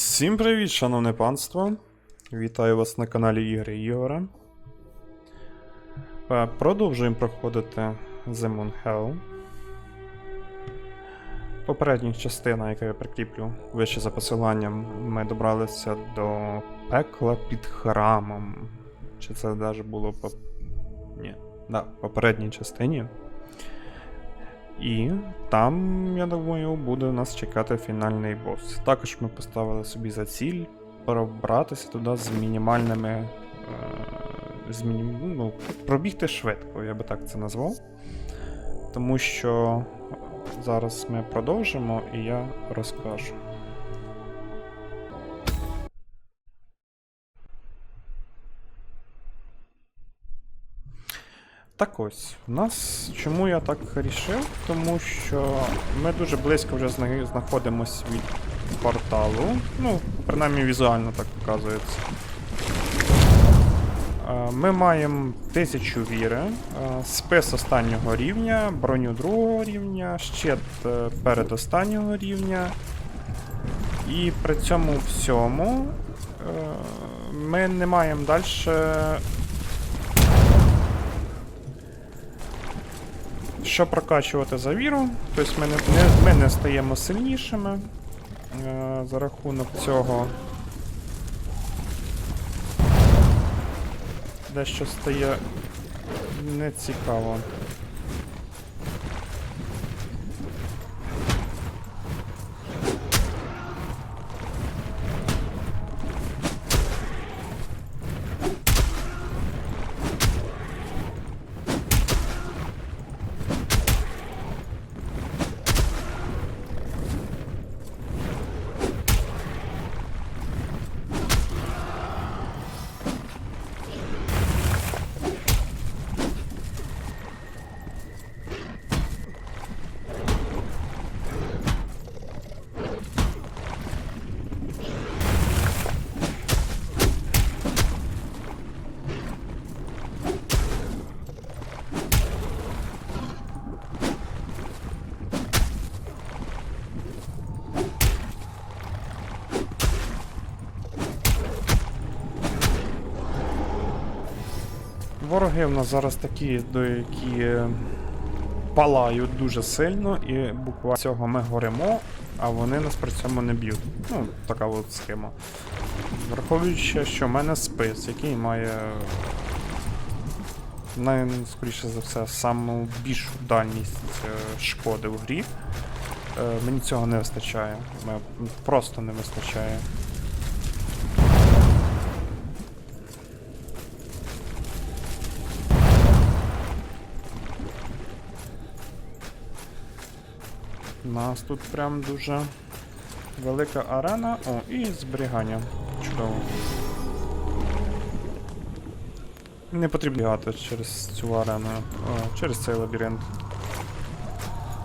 Всім привіт, шановне панство! Вітаю вас на каналі Ігри Ігора. Е, Продовжуємо проходити The Moon Hell. Попередніх частина, яку я прикріплю вище за посиланням, ми добралися до пекла під храмом. Чи це навіть було по. Ні, да, попередній частині. І там, я думаю, буде нас чекати фінальний бос. Також ми поставили собі за ціль пробратися туди з мінімальними. Е, з міні... ну, пробігти швидко, я би так це назвав. Тому що зараз ми продовжимо і я розкажу. Так ось, у нас чому я так рішив? Тому що ми дуже близько вже зна- знаходимось від порталу. Ну, принаймні візуально так показується. Е, Ми маємо тисячу віри, е, спис останнього рівня, броню другого рівня, щит е, передостаннього рівня. І при цьому всьому ми не маємо далі Що прокачувати за віру, тобто ми не, ми не стаємо сильнішими е, за рахунок цього. Дещо стає нецікаво. Вороги в нас зараз такі, до які е, палають дуже сильно, і буквально цього ми горимо, а вони нас при цьому не б'ють. Ну, така от схема. Враховуючи, що в мене спис, який має найскоріше за все саму більшу дальність е, шкоди в грі. Е, Мені цього не вистачає. Просто не вистачає. У нас тут прям дуже велика арена. О, і зберігання. Чудово. Не потрібно бігати через цю арену, о, через цей лабіринт.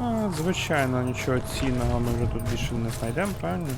А, звичайно, нічого цінного ми вже тут більше не знайдемо, правильно?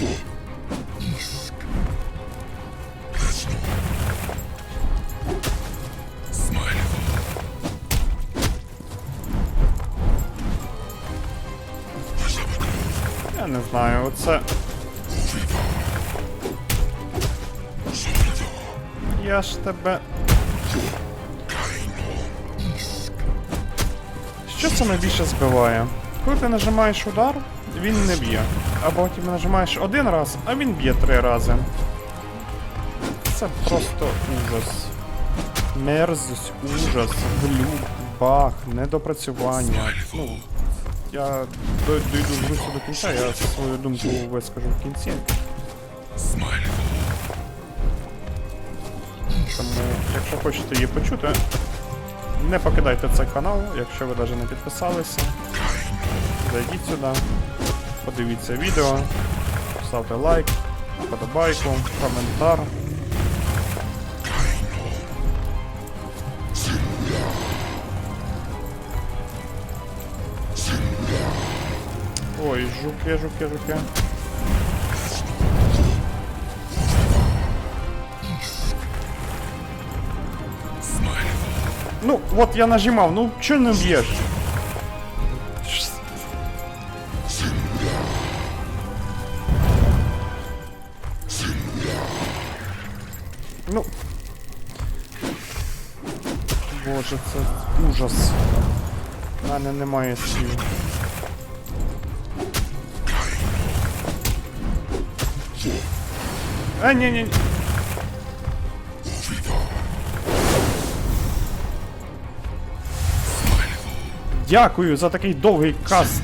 Я не знаю, оце. Я ж тебе. Що це найбільше збиває? Коли ти нажимаєш удар, він не б'є. Або ти нажимаєш один раз, а він б'є три рази. Це просто ужас. Мерзость, ужас, глюк, баг, недопрацювання. Ну, я до- дойду гру до кінця, я свою думку вискажу в кінці. Тому, якщо хочете її почути, не покидайте цей канал, якщо ви навіть не підписалися. Зайдіть сюди, подивіться відео, ставте лайк, подобайку, коментар. Ой, жуки, жуки, жуки. Ну, вот я нажимав, ну чого не б'єш? Боже, це ужас. У мене немає сил. А, ні, ні. Дякую за такий довгий каст.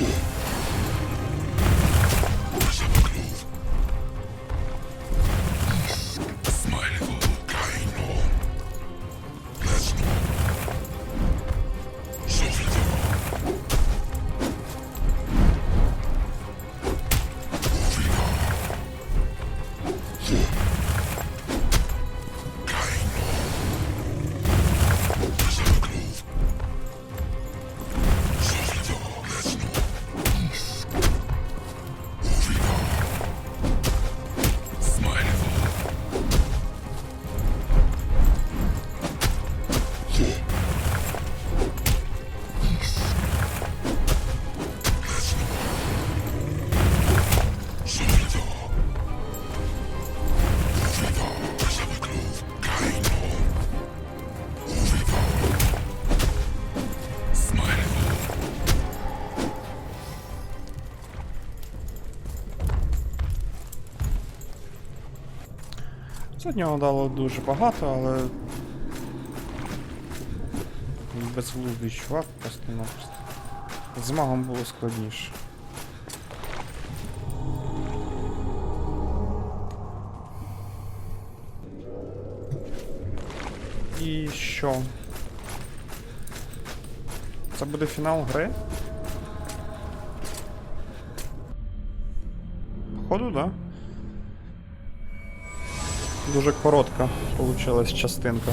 you. З нього дало дуже багато, але. Безглуздий чувак просто-напросто. З магом було складніше. І що? Це буде фінал гри? Походу, да? Дуже коротка получилась частинка.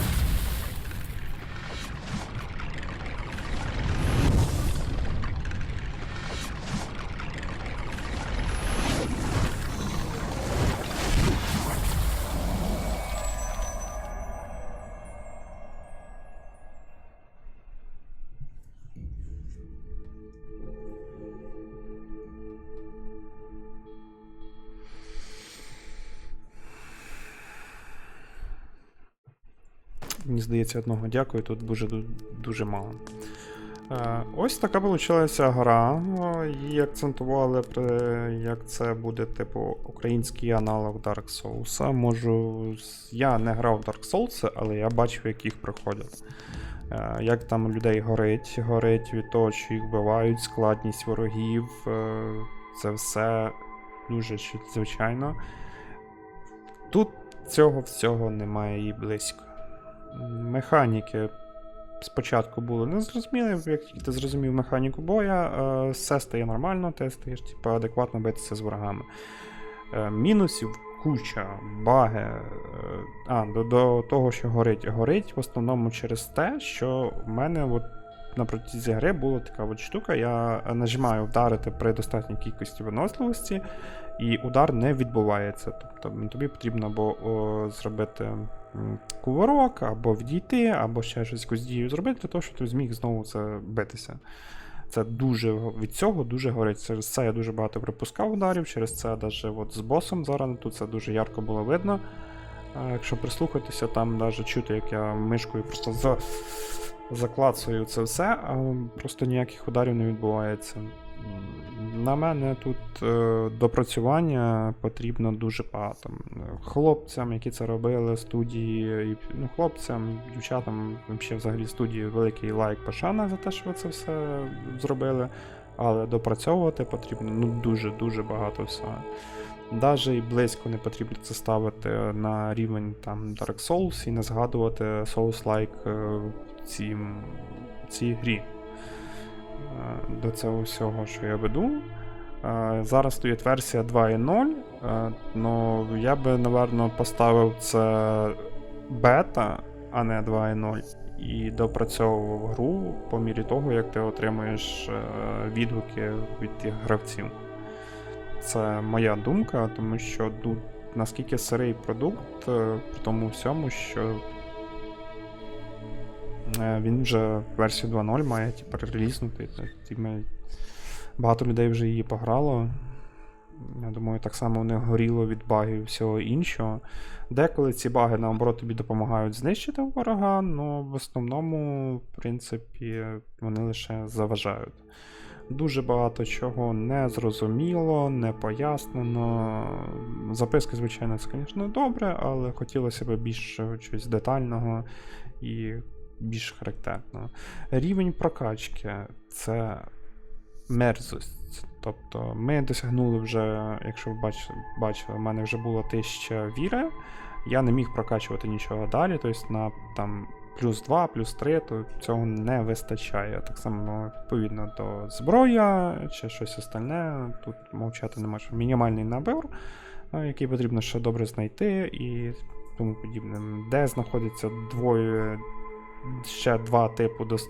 Мені здається, одного дякую, тут дуже дуже мало. Е, ось така вийшла гра. Її акцентували, як це буде, типу, український аналог Dark Souls. Можу. Я не грав в Dark Souls, але я бачив, як їх проходять. Е, Як там людей горить, горить від того, що їх вбивають, складність ворогів. е, Це все дуже звичайно. Тут цього всього немає і близько. Механіки спочатку були незрозумілі, як тільки ти зрозумів механіку боя, е, все стає нормально, ти стаєш типу, адекватно битися з ворогами. Е, мінусів куча, баги. е, а, до, до того, що горить. Горить в основному через те, що в мене от на протязі гри була така от штука, я нажимаю вдарити при достатній кількості виносливості, і удар не відбувається. Тобто тобі потрібно або о, зробити м, кувырок, або відійти, або ще щось якусь дію зробити, для того, щоб ти зміг знову це битися. Це дуже від цього дуже горить. Через це я дуже багато припускав ударів, через це навіть от з босом зараз тут це дуже ярко було видно. Якщо прислухатися, там навіть чути, як я мишкою просто за... заклацаю це все, просто ніяких ударів не відбувається. На мене тут е, допрацювання потрібно дуже багато. Хлопцям, які це робили, студії, ну, хлопцям, дівчатам, взагалі студії великий лайк пошана за те, що ви це все зробили. Але допрацьовувати потрібно ну, дуже-дуже багато всього. Даже і близько не потрібно це ставити на рівень там Dark Souls і не згадувати Souls-like е, цім, цій грі. Е, До цього всього, що я веду. Е, Зараз стоїть версія 2.0, е, ну я би, напевно, поставив це бета, а не 2.0, і допрацьовував гру по мірі того, як ти отримуєш відгуки від тих гравців. Це моя думка, тому що наскільки сирий продукт, при тому всьому, що він вже версію 2.0 має тепер релізнути. ми- Багато людей вже її пограло. Я думаю, так само в них горіло від багів і всього іншого. Деколи ці баги, наоборот, тобі допомагають знищити ворога, але в основному, в принципі, вони лише заважають. Дуже багато чого не зрозуміло, не пояснено. Записки, звичайно, це, звісно, добре, але хотілося б більш чогось детального і більш характерного. Рівень прокачки це мерзость. Тобто ми досягнули вже, якщо ви бачили, бачили, в мене вже було 1000 віри. Я не міг прокачувати нічого далі, тобто на там плюс 2, плюс 3, то цього не вистачає. Так само, відповідно до зброя чи щось остальне. Тут мовчати нема що. Мінімальний набір, е, який потрібно ще добре знайти і тому подібне. Де знаходяться двоє, ще два типу дос-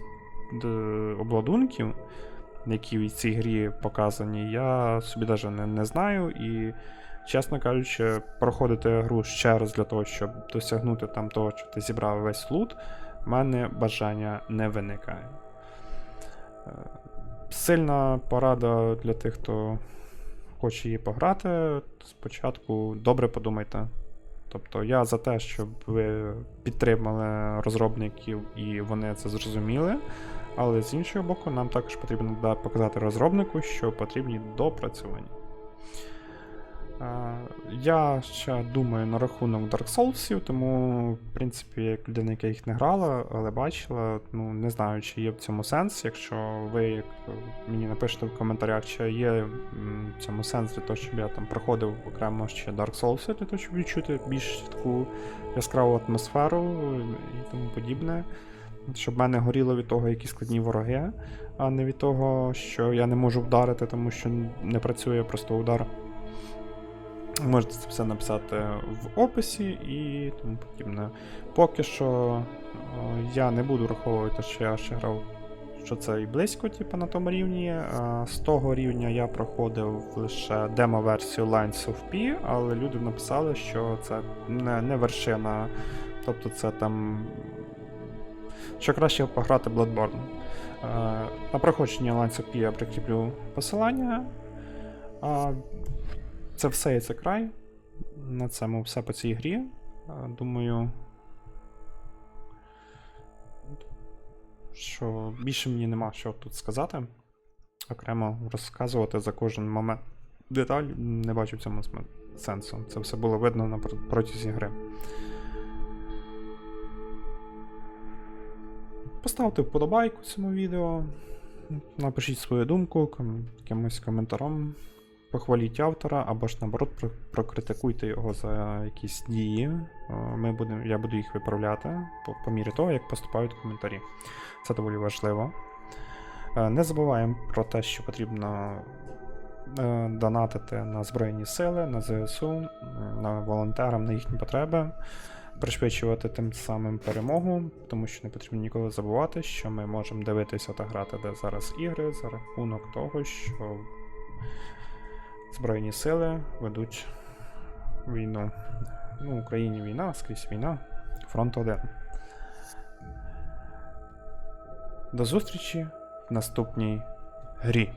д- обладунків, які в цій грі показані, я собі навіть не, не знаю. І, чесно кажучи, проходити гру ще раз для того, щоб досягнути там того, що ти зібрав весь лут, в мене бажання не виникає. Е, Сильна порада для тих, хто хоче її пограти. Спочатку добре подумайте. Тобто я за те, щоб ви підтримали розробників і вони це зрозуміли. Але з іншого боку, нам також потрібно показати розробнику, що потрібні допрацювання. Е, Я ще думаю на рахунок Dark Souls, тому, в принципі, як людина, яка їх не грала, але бачила, ну не знаю, чи є в цьому сенс. Якщо ви як мені напишете в коментарях, чи є в цьому сенс для того, щоб я там проходив окремо ще Dark Souls, для того, щоб відчути більш таку яскраву атмосферу і тому подібне. Щоб мене горіло від того, які складні вороги, а не від того, що я не можу вдарити, тому що не працює просто удар. Можете це все написати в описі і тому подібне. Поки що я не буду враховувати, що я ще грав, що це і близько, типу, на тому рівні. З того рівня я проходив лише демо-версію Lines of P, але люди написали, що це не, не вершина. Тобто це там. Що краще пограти Bloodborne. Е, На проходження Lines of P я прикріплю посилання. Це все і це край. На цьому все по цій грі. Е, Думаю. Що більше мені нема що тут сказати. Окремо розказувати за кожен момент. Деталь не бачу в цьому сенсу. Це все було видно на протязі гри. Поставте вподобайку цьому відео. Напишіть свою думку якимось коментарем. Похваліть автора, або ж наоборот прокритикуйте його за якісь дії. Е, Ми будемо, я буду їх виправляти по, по мірі того, як поступають коментарі. Це доволі важливо. Е, Не забуваємо про те, що потрібно е, донатити на Збройні Сили, на ЗСУ, на волонтерам, на їхні потреби, пришвидшувати тим самим перемогу, тому що не потрібно ніколи забувати, що ми можемо дивитися та грати де зараз ігри за рахунок того, що Збройні сили ведуть війну. Ну, в Україні війна, скрізь війна. Фронт один. До зустрічі в наступній грі.